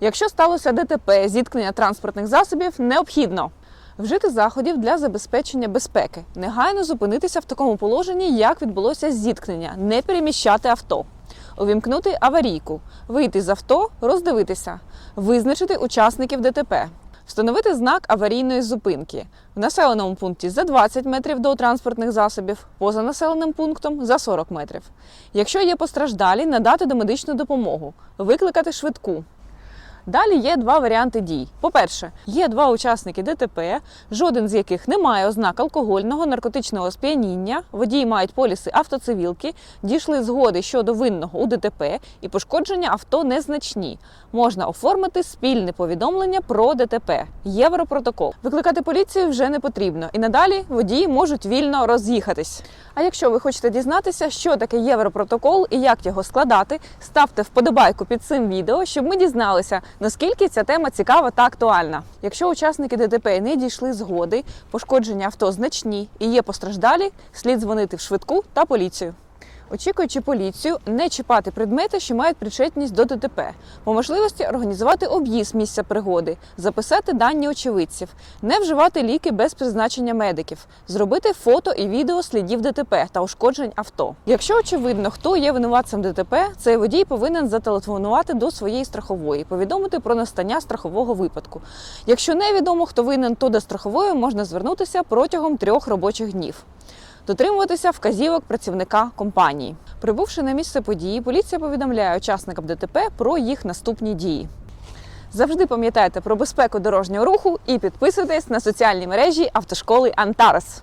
Якщо сталося ДТП, зіткнення транспортних засобів, необхідно вжити заходів для забезпечення безпеки, негайно зупинитися в такому положенні, як відбулося зіткнення, не переміщати авто, увімкнути аварійку, вийти з авто, роздивитися, визначити учасників ДТП. Встановити знак аварійної зупинки в населеному пункті за 20 метрів до транспортних засобів, поза населеним пунктом за 40 метрів. Якщо є постраждалі, надати домедичну допомогу, викликати швидку. Далі є два варіанти дій. По-перше, є два учасники ДТП, жоден з яких не має ознак алкогольного, наркотичного сп'яніння. Водії мають поліси автоцивілки, дійшли згоди щодо винного у ДТП і пошкодження авто незначні. Можна оформити спільне повідомлення про ДТП. Європротокол. Викликати поліцію вже не потрібно, і надалі водії можуть вільно роз'їхатись. А якщо ви хочете дізнатися, що таке Європротокол і як його складати, ставте вподобайку під цим відео, щоб ми дізналися, наскільки ця тема цікава та актуальна. Якщо учасники ДТП не дійшли згоди, пошкодження авто значні і є постраждалі, слід дзвонити в швидку та поліцію. Очікуючи поліцію, не чіпати предмети, що мають причетність до ДТП, по можливості організувати об'їзд місця пригоди, записати дані очевидців, не вживати ліки без призначення медиків, зробити фото і відео слідів ДТП та ушкоджень авто. Якщо очевидно, хто є винуватцем ДТП, цей водій повинен зателефонувати до своєї страхової, повідомити про настання страхового випадку. Якщо невідомо, хто винен, то до страхової можна звернутися протягом трьох робочих днів дотримуватися вказівок працівника компанії. Прибувши на місце події, поліція повідомляє учасникам ДТП про їх наступні дії. Завжди пам'ятайте про безпеку дорожнього руху і підписуйтесь на соціальні мережі автошколи Антарес.